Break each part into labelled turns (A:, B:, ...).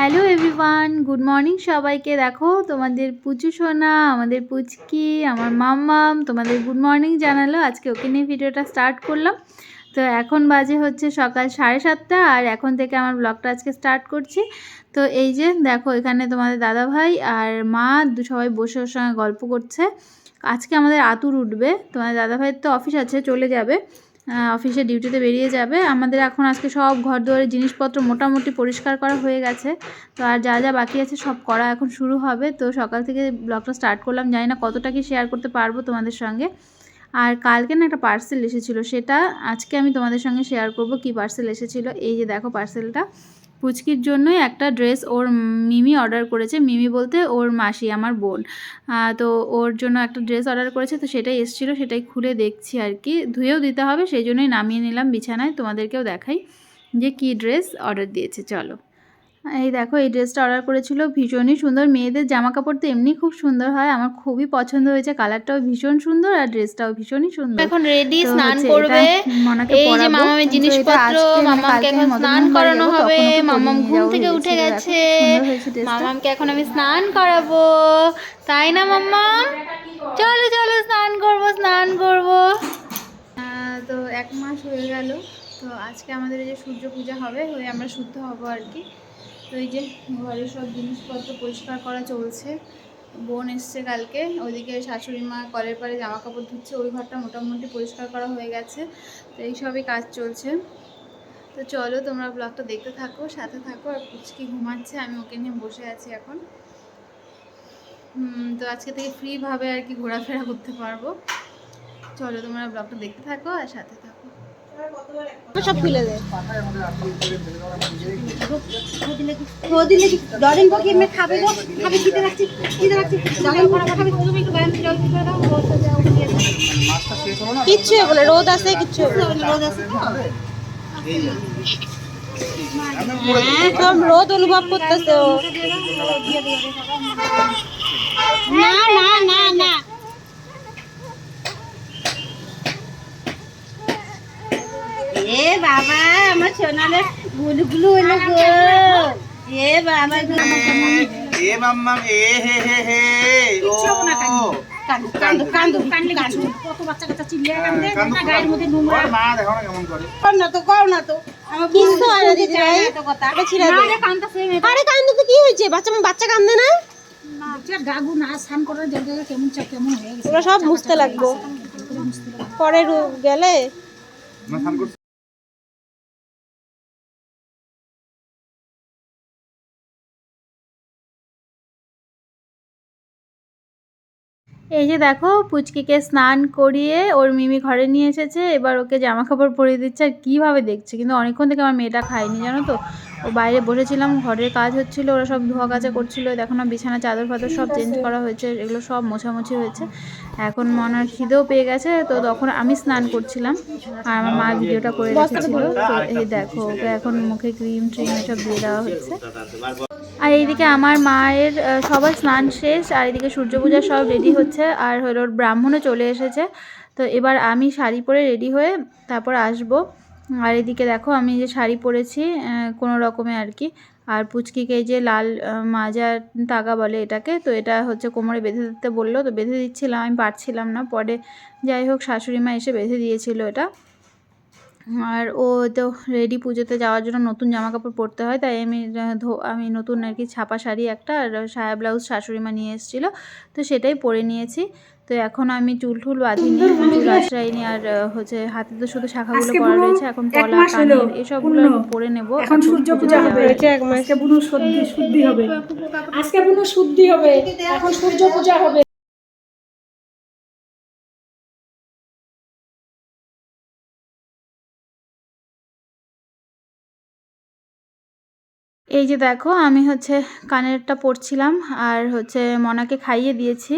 A: Hello everyone, good morning সবাইকে। দেখো, তোমাদের পুচু সোনা, আমাদের পুচকি, আমার মাম্মাম, তোমাদের গুড মর্নিং জানালো। আজকে ওকে নিয়ে ভিডিওটা স্টার্ট করলাম। তো এখন বাজে হচ্ছে সকাল সাড়ে সাতটা, আর এখন থেকে আমার ব্লগটা আজকে স্টার্ট করছি। তো এই যে, দেখো, এখানে তোমাদের দাদা ভাই আর মা সবাই বসে ওর সঙ্গে গল্প করছে। আজকে আমাদের আতুর উঠবে। তোমাদের দাদা ভাইয়ের তো অফিস আছে, চলে যাবে। অফিসে ডিউটিতে বেরিয়ে যাবে। আমাদের এখন আজকে সব ঘর দুয়ারের জিনিসপত্র মোটামুটি পরিষ্কার করা হয়ে গেছে। তো আর যা যা বাকি আছে সব করা এখন শুরু হবে। তো সকাল থেকে ব্লগটা স্টার্ট করলাম। জানি না কতটা কি শেয়ার করতে পারব তোমাদের সঙ্গে। আর কালকে না একটা পার্সেল এসেছিল। সেটা আজকে আমি তোমাদের সঙ্গে শেয়ার করব কি পার্সেল এসেছিল। এই যে দেখো পার্সেলটা পুচকির জন্যই একটা ড্রেস ওর মিমি অর্ডার করেছে। মিমি বলতে ওর মাসি, আমার বোন। তো ওর জন্য একটা ড্রেস অর্ডার করেছে, তো সেটাই এসেছিল, সেটাই খুলে দেখছি আর কি। ধুয়েও দিতে হবে সেই জন্যই নামিয়ে নিলাম বিছানায়, তোমাদেরকেও দেখাই যে কি ড্রেস অর্ডার দিয়েছে, চলো। এই দেখো এই ড্রেসটা অর্ডার করেছিল ভীষণই সুন্দর। মেয়েদের জামা কাপড় তো এমনি খুব সুন্দর হয় আমার খুবই পছন্দ হয়েছে। কালারটাও ভীষণ সুন্দর আর ড্রেসটাও ভীষণই সুন্দর।
B: এখন রেডি স্নান করবে। এই যে মামামের জিনিসপত্র মামামকে এখন স্নান করানো হবে। মামাম ঘুম থেকে উঠে গেছে। মামামকে এখন আমি স্নান করাবো। তাই না মাম্মাম চলো চলো স্নান করব স্নান করব।
A: তো এক মাস হয়ে গেল। তো আজকে আমাদের এই যে সূর্য পূজা হবে হয়ে আমরা শুদ্ধ হব আর কি। তো এই যে ঘরের সব জিনিসপত্র পরিষ্কার করা চলছে। বোন এসছে কালকে, ওইদিকে শাশুড়ি মা কলের পাড়ে জামা কাপড় ধুচ্ছে, ওই ঘরটা মোটামুটি পরিষ্কার করা হয়ে গেছে, তো এই সবই কাজ চলছে। তো চলো তোমরা ব্লগটা দেখতে থাকো, সাথে থাকো, আর পুচকি ঘুমাচ্ছে, আমি ওকে নিয়ে বসে আছি এখন। তো আজকে থেকে ফ্রিভাবে আর কি ঘোরাফেরা করতে পারব। চলো তোমরা ব্লগটা দেখতে থাকো আর সাথে থাকো।
B: সব খুলে দে।
C: দিলে কি ডরিং কো এমনি খাবে গো খাবে খেতে রাখছি খেতে রাখছি ডরিং কো খাবে তুমি একটু গায়ে জল করে দাও
B: কিচ্ছু রোদ আছে কিচ্ছু
C: রোদ
B: সব রোদ অনুভব করতেছে ও।
C: না না না না। এ বাবা, আমার সোনালে গুলগুলো হলো গো। এ বাবা গো।
D: এ মাম্মা এ হে হে হে ও।
C: কান্দু। কান্দু কান্দু কান্দু কান্দু কত বাচ্চা কাচ্চা চিল্লিয়ে কান্দে না গায়ের মধ্যে নোংরা।
D: মা দেখো না কেমন করে।
C: কর না তো কর না তো। আমার
B: কিচ্ছু হয় না দিদি
C: এত কথা।
B: আরে ছিড়া দে।
C: না রে
B: আরে কান্দু তো কি হয়েছে? বাচ্চা বাচ্চা কান্দে না?
C: গাগু না স্নান করার জায়গা কেমন চা কেমন হয়ে গেছে।
B: ওরা সব মুছতে লাগবো। পরে গেলে?
A: এই যে দেখো, পুচকিকে স্নান করিয়ে ওর মিমি ঘরে নিয়ে এসেছে। এবার ওকে জামা কাপড় পরিয়ে দিচ্ছে। আর কীভাবে দেখছে? কিন্তু অনেকক্ষণ থেকে আমার মেয়েটা খায়নি, জানো তো? ও বাইরে বসেছিলাম ঘরের কাজ হচ্ছিল ওরা সব ধোয়া কাচা করছিল দেখো না বিছানা চাদর ফাদর সব চেঞ্জ করা হয়েছে এগুলো সব মোছামুছি হয়েছে। এখন মনার খিদেও পেয়ে গেছে তো তখন আমি স্নান করছিলাম আর আমার মা ভিডিওটা করে রেখেছিল। তো এই দেখো ওকে এখন মুখে ক্রিম ট্রিম এসব দিয়ে দেওয়া হচ্ছে। আর এইদিকে আমার মায়ের সবার স্নান শেষ আর এদিকে সূর্য পূজা সব রেডি হচ্ছে আর হলো ব্রাহ্মণও চলে এসেছে। তো এবার আমি শাড়ি পরে রেডি হয়ে তারপর আসব। আর এদিকে দেখো আমি যে শাড়ি পরেছি কোনো রকমে আর কি। আর পুচকিকে যে লাল আহ, মাজা তাগা বলে এটাকে তো এটা হচ্ছে কোমরে বেঁধে দিতে বলল তো বেঁধে দিচ্ছিলাম আমি পারছিলাম না। পরে যাই হোক শাশুড়ি মা এসে বেঁধে দিয়েছিল এটা। আর ও তো রেডি পুজোতে যাওয়ার জন্য নতুন জামা কাপড় পরতে হয় তাই আমি আমি নতুন আর কি ছাপা শাড়ি একটা আর সায়া ব্লাউজ শাশুড়ি মা নিয়ে এসেছিল তো সেটাই পরে নিয়েছি। তো এখন আমি চুল টুল বাঁধিনি চুল আশ্রাইনি আর হচ্ছে হাতে তো শুধু শাখাগুলো পরা রয়েছে এখন পলা কানের এসবগুলো পরে নেব।
E: এখন সূর্য পূজা হবে। আজকে বুনু শুদ্ধি শুদ্ধি হবে। আজকে বুনু শুদ্ধি হবে। এখন সূর্য পূজা হবে।
A: এই যে দেখো আমি হচ্ছে কানেরটা পরছিলাম আর হচ্ছে মনাকে খাইয়ে দিয়েছি।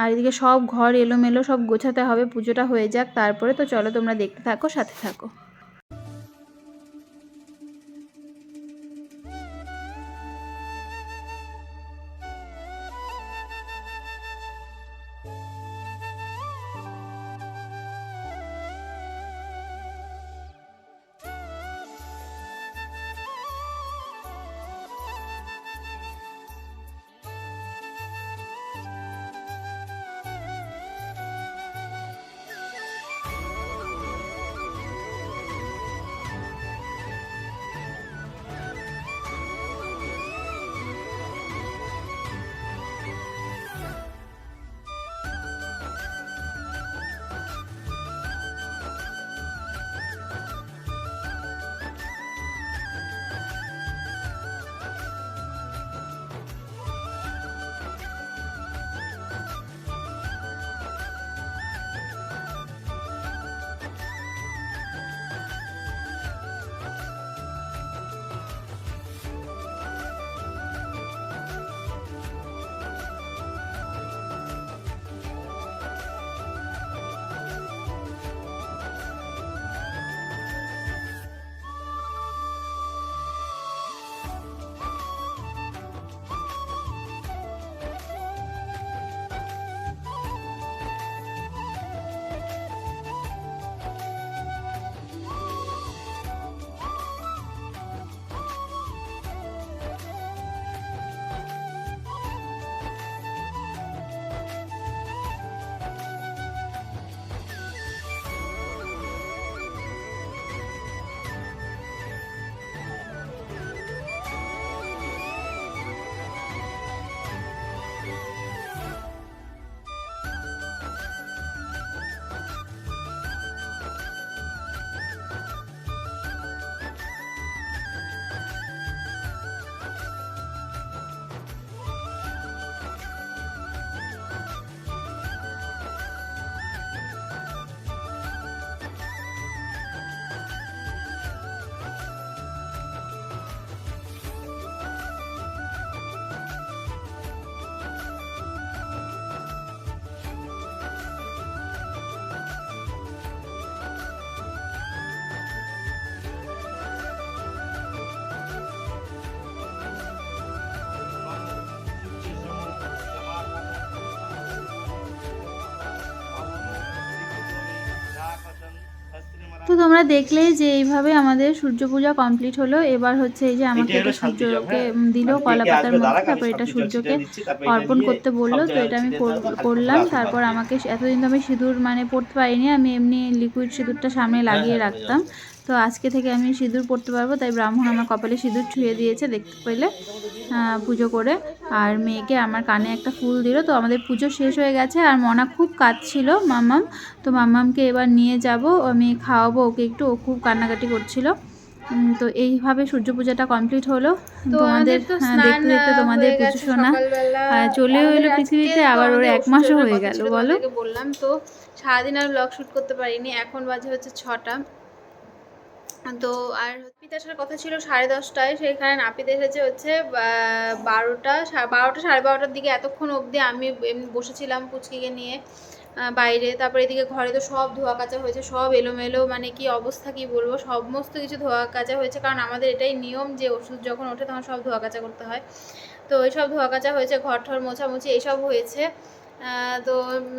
A: আর এদিকে সব ঘর এলোমেলো, সব গোছাতে হবে, পুজোটা হয়ে যাক, তারপরে তো চলো তোমরা দেখতে থাকো, সাথে থাকো।
F: তোমরা দেখলে যে এইভাবে আমাদের সূর্য পূজা কমপ্লিট হলো। এবার হচ্ছে এই যে আমাকে
G: এটা
F: সূর্যকে
G: হ্যাঁ?
F: দিল কলা পাতার মধ্যে তারপর এটা সূর্যকে অর্পণ করতে বলল। তো এটা আমি করলাম। তারপর আমাকে এতদিন তো আমি সিঁদুর মানে পড়তে পারিনি আমি এমনি লিকুইড সিঁদুরটা সামনে লাগিয়ে
G: হ্যাঁ,
F: রাখতাম। তো আজকে থেকে আমি সিঁদুর পড়তে পারব তাই ব্রাহ্মণ আমার কপালে সিঁদুর ছুঁয়ে দিয়েছে দেখতে পেলে পুজো করে। আর মেয়েকে আমার কানে একটা ফুল দিল। তো আমাদের পুজো শেষ হয়ে গেছে আর মনা খুব কাঁদছিল মাম্মাম। তো মাম্মামকে এবার নিয়ে যাব আমি খাওয়াবো ওকে একটু ও খুব কান্নাকাটি করছিল। তো এইভাবে সূর্য পূজাটা কমপ্লিট হলো। তোমাদের হ্যাঁ, দেখতে দেখতে তোমাদের
A: গেছে
F: শোনা। চলেও এলো পৃথিবীতে আবার ওর এক মাসও হয়ে গেল বলো।
A: বললাম তো সারাদিন আর ব্লগ শ্যুট করতে পারিনি এখন বাজে হচ্ছে ছটা। তো আর নাপিত কথা ছিল সাড়ে দশটায়, সেখানে নাপিত এসেছে হচ্ছে বারোটা বারোটা, সাড়ে বারোটার দিকে এতক্ষণ অবধি আমি বসেছিলাম পুচকিকে নিয়ে বাইরে। তারপরে এদিকে ঘরে তো সব ধোয়া কাচা হয়েছে, সব এলোমেলো মানে কি অবস্থা, কি বলব? সমস্ত কিছু ধোয়া কাচা হয়েছে, কারণ আমাদের এটাই নিয়ম যে ওষুধ যখন ওঠে তখন সব ধোয়া কাচা করতে হয়। তো এইসব ধোয়া কাচা হয়েছে ঘর ঠর মোছামুছি, এইসব হয়েছে। তো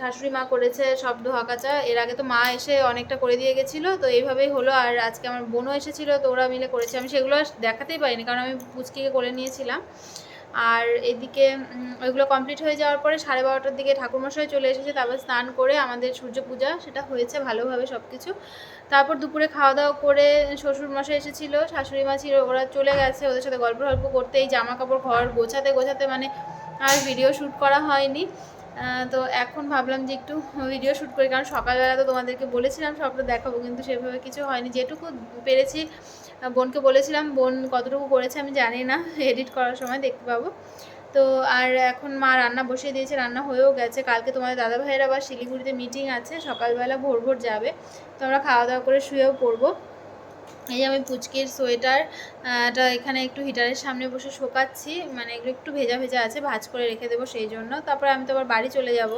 A: শাশুড়ি মা করেছে সব ধোয়া কাচা এর আগে তো মা এসে অনেকটা করে দিয়ে গেছিল, তো এইভাবেই হলো। আর আজকে আমার বোনও এসেছিল, তো ওরা মিলে করেছে। আমি সেগুলো দেখাতেই পারিনি, কারণ আমি পুচকিকে করে নিয়েছিলাম। আর এদিকে ওইগুলো কমপ্লিট হয়ে যাওয়ার পরে সাড়ে বারোটার দিকে ঠাকুরমশাই চলে এসেছে, তারপর স্নান করে আমাদের সূর্য পূজা সেটা হয়েছে ভালোভাবে সব কিছু তারপর দুপুরে খাওয়া দাওয়া করে শ্বশুর মশাই এসেছিল, শাশুড়ি মা ছিল, ওরা চলে গেছে ওদের সাথে গল্প গল্প করতে। এই জামা কাপড় ঘর গোছাতে গোছাতে মানে আর ভিডিও শ্যুট করা হয়নি। তো এখন ভাবলাম যে একটু ভিডিও শ্যুট করি, কারণ সকালবেলা তো তোমাদেরকে বলেছিলাম, সবটা দেখাবো, কিন্তু সেভাবে কিছু হয়নি। যেটুকু পেরেছি বোনকে বলেছিলাম, বোন কতটুকু করেছে আমি জানি না এডিট করার সময় দেখতে পাবো। তো আর এখন মা রান্না বসিয়ে দিয়েছে, রান্না হয়েও গেছে। কালকে তোমাদের দাদা ভাইয়ের আবার শিলিগুড়িতে মিটিং আছে, সকালবেলা ভোর ভোর যাবে। তো আমরা খাওয়া দাওয়া করে শুয়েও পড়ব। এই যে আমি পুচকির সোয়েটার টা এখানে একটু হিটারের সামনে বসে শোকাচ্ছি মানে এগুলো একটু ভেজা ভেজা আছে, ভাজ করে রেখে দেবো সেই জন্য। তারপরে আমি তো আবার বাড়ি চলে যাব।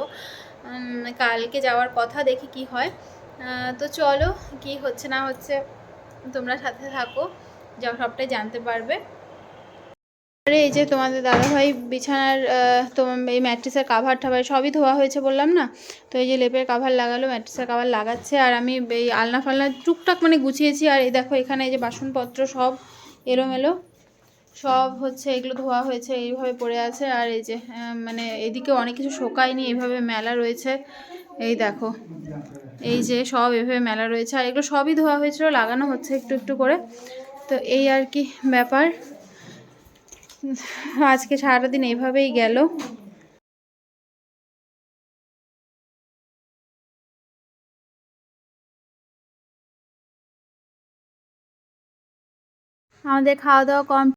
A: কালকে যাওয়ার কথা, দেখি কি হয়। তো চলো, কি হচ্ছে না হচ্ছে, তোমরা সাথে থাকো, যা সবটাই জানতে পারবে। আরে এই যে তোমাদের দাদাভাই বিছানার তোমার এই ম্যাট্রিসের কাভার টাভার সবই ধোয়া হয়েছে বললাম না? তো এই যে লেপের কাভার লাগালো, ম্যাট্রিসের কাভার লাগাচ্ছে, আর আমি এই আলনা ফালনা টুকটাক মানে গুছিয়েছি, আর এই দেখো এখানে এই যে বাসনপত্র সব এলোমেলো, সব হচ্ছে এগুলো ধোয়া হয়েছে, এইভাবে পড়ে আছে, আর এই যে মানে এদিকে অনেক কিছু শোকায়নি এইভাবে মেলা রয়েছে, এই দেখো, এই যে সব এভাবে মেলা রয়েছে, আর এগুলো সবই ধোয়া হয়েছিল, লাগানো হচ্ছে একটু একটু করে, তো এই আর কি ব্যাপার। আজকে সারাদিন দিন এইভাবেই গেল। আমাদের খাওয়া দাওয়া কম